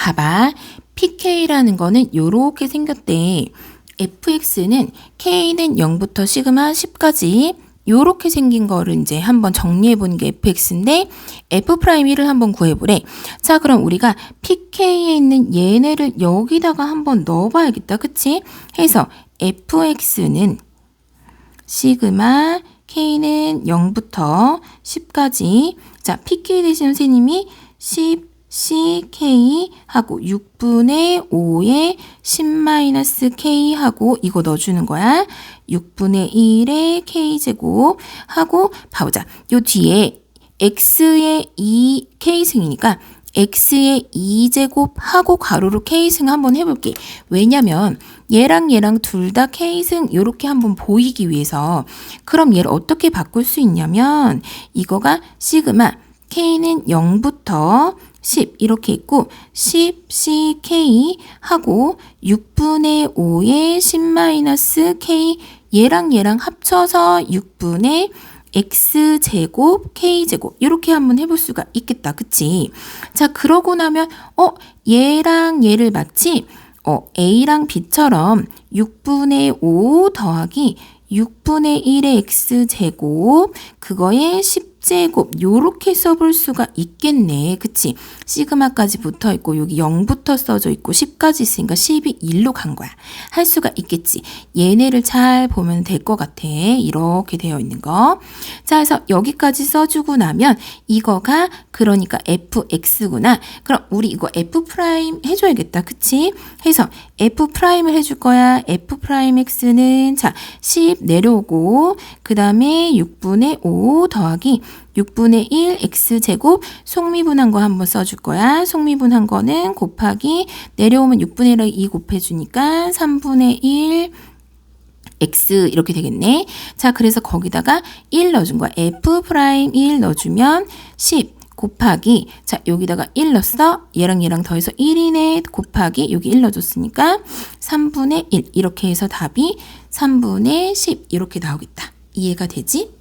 봐봐. pk라는 거는 요렇게 생겼대. fx는 k는 0부터 시그마 10까지 요렇게 생긴 거를 이제 한번 정리해 보는 게 fx인데 f'1을 한번 구해보래. 자, 그럼 우리가 pk에 있는 얘네를 여기다가 한번 넣어봐야겠다. 그치? 해서 fx는 시그마 k는 0부터 10까지 자, pk 대신 선생님이 10 ck 하고 6분의 5에 10-k 하고 이거 넣어주는 거야. 6분의 1의 k제곱 하고 봐보자. 요 뒤에 x의 2 k승이니까 x의 2제곱 하고 가로로 k승 한번 해볼게. 왜냐면 얘랑 얘랑 둘 다 k승 요렇게 한번 보이기 위해서 그럼 얘를 어떻게 바꿀 수 있냐면 이거가 시그마 k는 0부터 10 이렇게 있고 10ck 하고 6분의 5에 10-k 얘랑 얘랑 합쳐서 6분의 x제곱 k제곱. 이렇게 한번 해볼 수가 있겠다. 그치? 자 그러고 나면 어 얘랑 얘를 마치 어 a랑 b처럼 6분의 5 더하기 6분의 1의 x제곱 그거에 10 제곱 요렇게 써볼 수가 있겠네. 그치? 시그마까지 붙어 있고 여기 0부터 써져 있고 10까지 있으니까 10이 1로 간 거야. 할 수가 있겠지. 얘네를 잘 보면 될 것 같아. 이렇게 되어 있는 거 자 그래서 여기까지 써주고 나면 이거가 그러니까 fx구나. 그럼 우리 이거 f 프라임 해줘야겠다. 그치? 해서 f 프라임을 해줄 거야. f 프라임 x는 자 10 내려오고 그 다음에 6분의 5 더하기 6분의 1 x제곱 속미분한 거 한번 써줄 거야. 속미분한 거는 곱하기 내려오면 6분의 1을 2 곱해주니까 3분의 1 x 이렇게 되겠네. 자, 그래서 거기다가 1 넣어준 거야. f 프라임 1 넣어주면 10 곱하기 자 여기다가 1 넣었어 얘랑 얘랑 더해서 1이네 곱하기 여기 1 넣어줬으니까 3분의 1 이렇게 해서 답이 3분의 10 이렇게 나오겠다 이해가 되지?